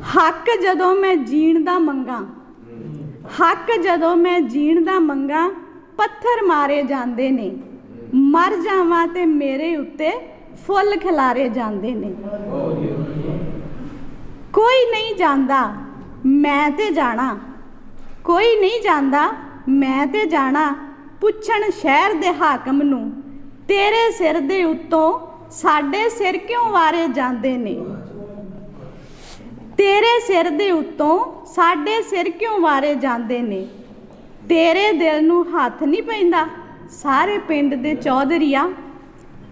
ਹੱਕ ਜਦੋਂ ਮੈਂ ਜੀਣ ਦਾ ਮੰਗਾ, ਹੱਕ ਜਦੋਂ ਮੈਂ ਜੀਣ ਦਾ ਮੰਗਾ, ਪੱਥਰ ਮਾਰੇ ਜਾਂਦੇ ਨੇ। ਮਰ ਜਾਵਾਂ ਤੇ ਮੇਰੇ ਉੱਤੇ ਫੁੱਲ ਖਿਲਾਰੇ ਜਾਂਦੇ ਨੇ। ਕੋਈ ਨਹੀਂ ਜਾਂਦਾ, ਮੈਂ ਤੇ ਜਾਣਾ। ਕੋਈ ਨਹੀਂ ਜਾਂਦਾ, ਮੈਂ ਤੇ ਜਾਣਾ, ਪੁੱਛਣ ਸ਼ਹਿਰ ਦੇ ਹਾਕਮ ਨੂੰ। ਤੇਰੇ ਸਿਰ ਦੇ ਉੱਤੋਂ ਸਾਡੇ ਸਿਰ ਕਿਉਂ ਵਾਰੇ ਜਾਂਦੇ ਨੇ? ਤੇਰੇ ਸਿਰ ਦੇ ਉੱਤੋਂ ਸਾਡੇ ਸਿਰ ਕਿਉਂ ਵਾਰੇ ਜਾਂਦੇ ਨੇ? ਤੇਰੇ ਦਿਲ ਨੂੰ ਹੱਥ ਨਹੀਂ ਪੈਂਦਾ, ਸਾਰੇ ਪਿੰਡ ਦੇ ਚੌਧਰੀਆ।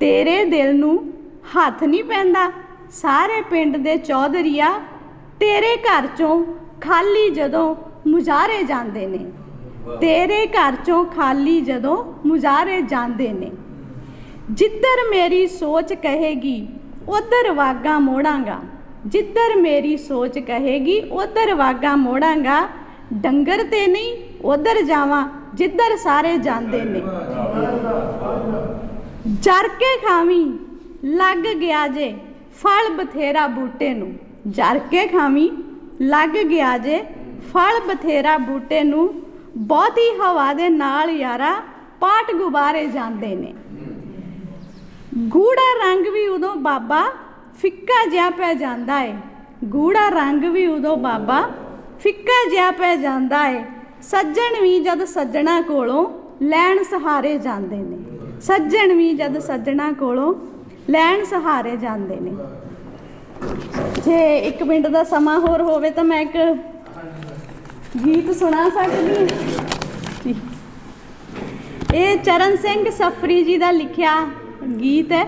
ਤੇਰੇ ਦਿਲ ਨੂੰ ਹੱਥ ਨਹੀਂ ਪੈਂਦਾ, ਸਾਰੇ ਪਿੰਡ ਦੇ ਚੌਧਰੀਆ। ਤੇਰੇ ਘਰ ਚੋਂ ਖਾਲੀ ਜਦੋਂ ਮੁਜ਼ਾਰੇ ਜਾਂਦੇ ਨੇ। ਤੇਰੇ ਘਰ ਚੋਂ ਖਾਲੀ ਜਦੋਂ ਮੁਜ਼ਾਰੇ ਜਾਂਦੇ ਨੇ। ਜਿੱਧਰ ਮੇਰੀ ਸੋਚ ਕਹੇਗੀ, ਉਧਰ ਵਾਗਾ ਮੋੜਾਂਗਾ। ਜਿੱਧਰ ਮੇਰੀ ਸੋਚ ਕਹੇਗੀ, ਉਧਰ ਵਾਗਾ ਮੋੜਾਂਗਾ। ਡੰਗਰ ਤੇ ਨਹੀਂ, ਉਧਰ ਜਾਵਾਂ, ਜਿੱਧਰ ਸਾਰੇ ਜਾਂਦੇ ਨੇ। ਜਰ ਕੇ ਖਾਵੀਂ, ਲੱਗ ਗਿਆ ਜੇ ਫਲ ਬਥੇਰਾ ਬੂਟੇ ਨੂੰ। ਜਰ ਕੇ ਖਾਵੀਂ, ਲੱਗ ਗਿਆ ਜੇ ਫਲ ਬਥੇਰਾ ਬੂਟੇ ਨੂੰ। ਬਹੁਤੀ ਹਵਾ ਦੇ ਨਾਲ ਯਾਰਾ ਪਾਟ ਗੁਬਾਰੇ ਜਾਂਦੇ ਨੇ। ਗੂੜਾ ਰੰਗ ਵੀ ਉਦੋਂ ਬਾਬਾ ਫਿੱਕਾ ਜਿਹਾ ਪੈ ਜਾਂਦਾ ਏ। ਗੂੜਾ ਰੰਗ ਵੀ ਉਦੋਂ ਬਾਬਾ ਫਿੱਕਾ ਜਿਹਾ ਪੈ ਜਾਂਦਾ ਏ। ਸੱਜਣ ਵੀ ਜਦ ਸੱਜਣਾ ਕੋਲੋਂ ਲੈਣ ਸਹਾਰੇ ਜਾਂਦੇ ਨੇ। ਸੱਜਣ ਵੀ ਜਦ ਸੱਜਣਾ ਕੋਲੋਂ ਲੈਣ ਸਹਾਰੇ ਜਾਂਦੇ ਨੇ। ਜੇ 1 ਮਿੰਟ ਦਾ ਸਮਾਂ ਹੋਰ ਹੋਵੇ ਤਾਂ ਮੈਂ ਇੱਕ ਗੀਤ ਸੁਣਾ ਸਕਦੀ ਇਹ ਚਰਨ ਸਿੰਘ ਸਫਰੀ ਜੀ ਦਾ ਲਿਖਿਆ ਗੀਤ ਹੈ।